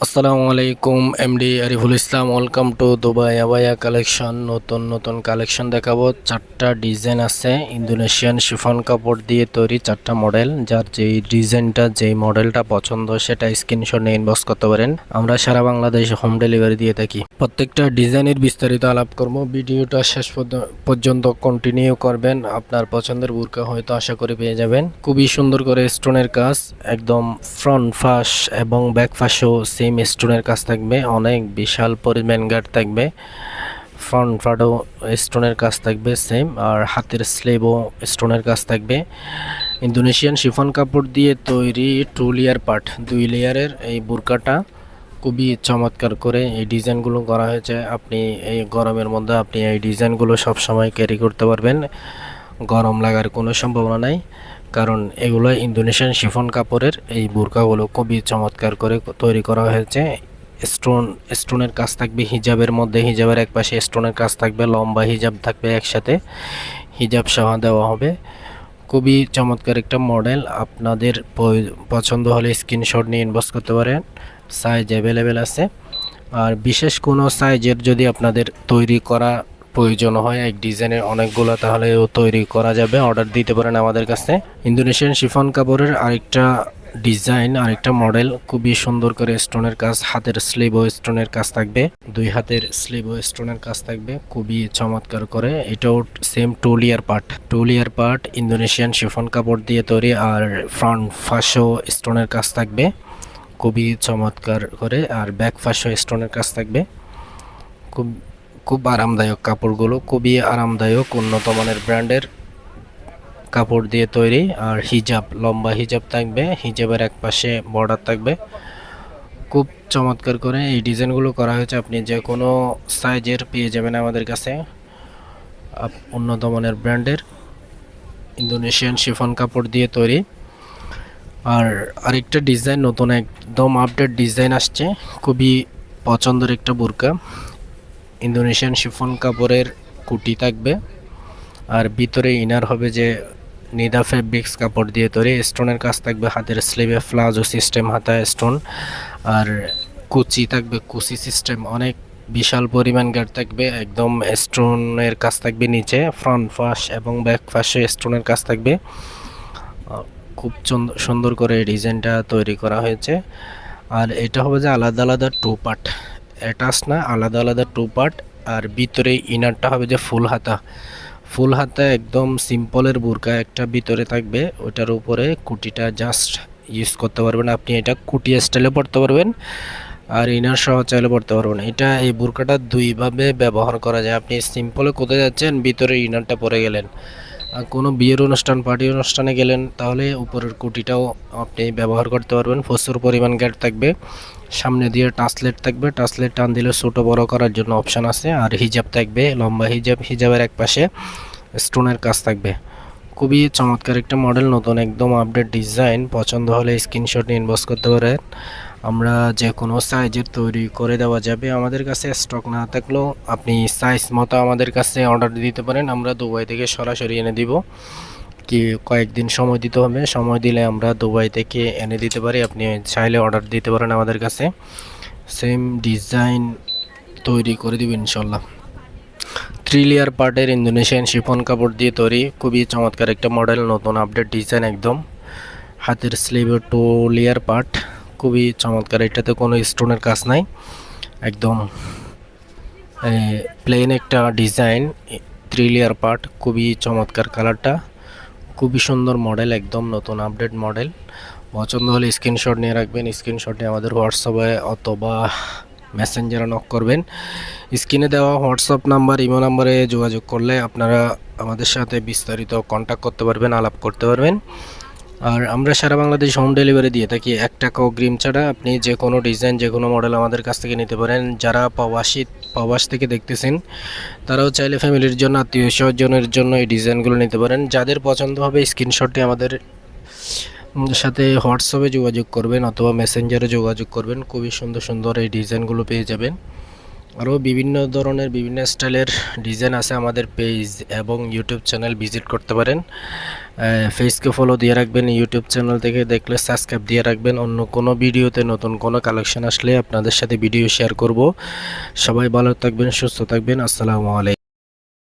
আসসালামু আলাইকুম MD Ariful Islam welcome to Dubai abaya collection নতুন নতুন কালেকশন দেখাবো। চারটা ডিজাইন আছে। ইন্দোনেশিয়ান শিফন কাপড় দিয়ে তৈরি চারটা মডেল যার যেই ডিজাইনটা যেই মডেলটা পছন্দ, সেটা স্ক্রিনশট নিয়ে ইনবক্স করতে পারেন। আমরা সারা বাংলাদেশ হোম ডেলিভারি দিয়ে থাকি। প্রত্যেকটা ডিজাইনের বিস্তারিত আলাপ করব। ভিডিওটা শেষ পর্য- পর্যন্ত কন্টিনিউ করবেন। আপনার পছন্দের বুরকা হয়তো আশা করে পেয়ে যাবেন। খুবই সুন্দর করে স্টোনের কাজ। একদম ফ্রন্ট ফাঁস এবং ব্যাক ফাঁসও সেম স্টোনের কাজ থাকবে, অনেক বিশাল পরিমাণ গার্ড থাকবে ফ্রন্ট ফাটও স্টোনের কাজ থাকবে সেম আর হাতের স্লেভও স্টোনের কাজ থাকবে। ইন্দোনেশিয়ান শিফন কাপড় দিয়ে তৈরি টু লেয়ার পার্ট দুই লেয়ারের এই বুরকাটা খুবই চমৎকার করে এই ডিজাইনগুলো করা হয়েছে। আপনি এই গরমের মধ্যে আপনি এই ডিজাইনগুলো সব সময় ক্যারি করতে পারবেন, গরম লাগার কোনো সম্ভাবনা নাই। কারণ এগুলো ইন্দোনেশিয়ান শিফন কাপড়ের এই বুরকাগুলো খুবই চমৎকার করে তৈরি করা হয়েছে। স্টোন, স্টোনের কাজ থাকবে হিজাবের মধ্যে, হিজাবের এক পাশে স্টোনের কাজ থাকবে, লম্বা হিজাব থাকবে একসাথে। হিজাব সহ দেওয়া হবে। খুবই চমৎকার একটা মডেল। আপনাদের পছন্দ হলে স্ক্রিনশট নিয়ে ইনবক্স করতে পারেন। সাইজ অ্যাভেলেবেল আছে। আর বিশেষ কোনো সাইজের যদি আপনাদের তৈরি করা প্রয়োজন হয় এক ডিজাইনের অনেকগুলো তাহলেও তৈরি করা যাবে। অর্ডার দিতে পারেন আমাদের কাছে। ইন্দোনেশিয়ান শিফন কাপড়ের আরেকটা ডিজাইন, আরেকটা মডেল। খুবই সুন্দর করে স্টোনের কাজ, হাতের স্লিভ ও স্টোনের কাজ থাকবে। দুই হাতের স্লিভ ও স্টোনের কাজ থাকবে, খুবই চমৎকার করে। এটাও সেম টুলিয়ার পার্ট টুলিয়ার পার্ট ইন্দোনেশিয়ান শিফন কাপড় দিয়ে তৈরি, আর ফ্রন্ট ফাঁসও স্টোনের কাজ থাকবে। খুবই চমৎকার করে, আর ব্যাক ফাঁসও স্টোনের কাজ থাকবে। খুব খুব আরামদায়ক কাপড়গুলো, খুবই আরামদায়ক, উন্নত মানের ব্র্যান্ডের কাপড় দিয়ে তৈরি। আর হিজাব, লম্বা হিজাব থাকবে, হিজাবের এক পাশে বর্ডার থাকবে। খুব চমৎকার করে এই ডিজাইনগুলো করা হয়েছে, আপনি যে কোনো সাইজের পেয়ে যাবেন আমাদের কাছে। উন্নত মানের ব্র্যান্ডের ইন্দোনেশিয়ান শিফন কাপড় দিয়ে তৈরি। আর আরেকটা ডিজাইন, নতুন একদম আপডেট ডিজাইন আসছে, খুবই পছন্দের একটা বুরকা। ইন্দোনেশিয়ান শিফন কাপড়ের কুটি থাকবে। আর ভিতরে ইনার হবে যে নিদা ফেব্রিক্স কাপড় দিয়ে তৈরি। স্টোনের কাজ থাকবে হাতের স্লিভে প্লাজো সিস্টেম হাতায় স্টোন আর কুচি থাকবে, কুচি সিস্টেম অনেক বিশাল পরিমাণ গার্ড থাকবে। একদম স্টোনের কাজ থাকবে নিচে ফ্রন্ট ফাঁস এবং ব্যাক ফাঁসে স্টোনের কাজ থাকবে। খুব সুন্দর করে ডিজাইনটা তৈরি করা হয়েছে। আর এটা হবে যে আলাদা আলাদা টু পার্ট অ্যাটাচ না, আলাদা আলাদা টু পার্ট আর ভিতরে ইনারটা হবে যে ফুল হাতা। ফুল হাতা একদম সিম্পলের বুরকা একটা ভিতরে থাকবে, ওটার উপরে কুটিটা জাস্ট ইউজ করতে পারবেন। আপনি এটা কুটি স্টাইলে পড়তে পারবেন, আর ইনার সহ চাইলে পড়তে পারবেন। এটা এই বুরকাটা দুইভাবে ব্যবহার করা যায়। আপনি সিম্পলে কোথায় যাচ্ছেন, ভিতরে ইনারটা পরে গেলেন। কোনো বিয়ের অনুষ্ঠান পার্টি অনুষ্ঠানে গেলেন, তাহলে উপরের কুটিটাও আপনি ব্যবহার করতে পারবেন। প্রচুর পরিমাণ গ্যাট থাকবে। সামনে দিয়ে টাসলেট থাকবে। টাসলেট টান দিলে ছোটো বড় করার জন্য অপশান আছে। আর হিজাব থাকবে, লম্বা হিজাব হিজাবের এক পাশে স্টোনের কাজ থাকবে। খুবই চমৎকার একটা মডেল নতুন একদম আপডেট ডিজাইন পছন্দ হলে স্ক্রিনশট নিয়ে ইনবক্স করতে পারেন। আমরা যে কোনো সাইজের তৈরি করে দেওয়া যাবে আমাদের কাছে স্টক না থাকলেও আপনি সাইজ মতো আমাদের কাছে অর্ডার দিতে পারেন, আমরা দুবাই থেকে সরাসরি এনে দিব। কি কয়েকদিন সময় দিতে হবে, সময় দিলে আমরা দুবাই থেকে এনে দিতে পারি, আপনি চাইলে অর্ডার দিতে পারেন আমাদের কাছে। সেম ডিজাইন তৈরি করে দিব ইনশাল্লাহ থ্রি লেয়ার পার্টের ইন্দোনেশিয়ান শিফন কাপড় দিয়ে তৈরি, খুবই চমৎকার একটা মডেল নতুন আপডেট ডিজাইন একদম। হাতের স্লিভে টু লেয়ার পার্ট খুবই চমৎকার। এটাতে কোনো স্টোনের কাজ নাই। একদম প্লেন একটা ডিজাইন থ্রি লেয়ার পার্ট খুবই চমৎকার কালারটা খুবই সুন্দর মডেল একদম নতুন আপডেট মডেল পছন্দ হলে স্ক্রিনশট নিয়ে রাখবেন। স্ক্রিনশট নিয়ে আমাদের হোয়াটসঅ্যাপে অথবা মেসেঞ্জারে নক করবেন। স্ক্রিনে দেওয়া হোয়াটসঅ্যাপ নাম্বার ইমো নাম্বারে যোগাযোগ করলে আপনারা আমাদের সাথে বিস্তারিত কন্ট্যাক্ট করতে পারবেন, আলাপ করতে পারবেন। আর আমরা সারা বাংলাদেশ হোম ডেলিভারি দিয়ে থাকি। এক টাকা অগ্রিম ছাড়া আপনি যে কোনো ডিজাইন যে কোনো মডেল আমাদের কাছ থেকে নিতে পারেন। যারা প্রবাসী, প্রবাস থেকে দেখতেছেন, তারাও চাইলে ফ্যামিলির জন্য, আত্মীয় স্বজনের জন্য এই ডিজাইনগুলো নিতে পারেন। যাদের পছন্দ হবে স্ক্রিনশটটি আমাদের সাথে হোয়াটসঅ্যাপে যোগাযোগ করবেন অথবা মেসেঞ্জারে যোগাযোগ করবেন। খুবই সুন্দর সুন্দর এই ডিজাইনগুলো পেয়ে যাবেন। আরও বিভিন্ন ধরনের, বিভিন্ন স্টাইলের ডিজাইন আছে আমাদের পেজ এবং ইউটিউব চ্যানেল ভিজিট করতে পারেন। ফেসকে ফলো দিয়ে রাখবেন ইউটিউব চ্যানেল থেকে দেখলে সাবস্ক্রাইব দিয়ে রাখবেন। অন্য কোনো ভিডিওতে নতুন কোনো কালেকশন আসলে আপনাদের সাথে ভিডিও শেয়ার করব। সবাই ভালো থাকবেন, সুস্থ থাকবেন। আসসালামু আলাইকুম।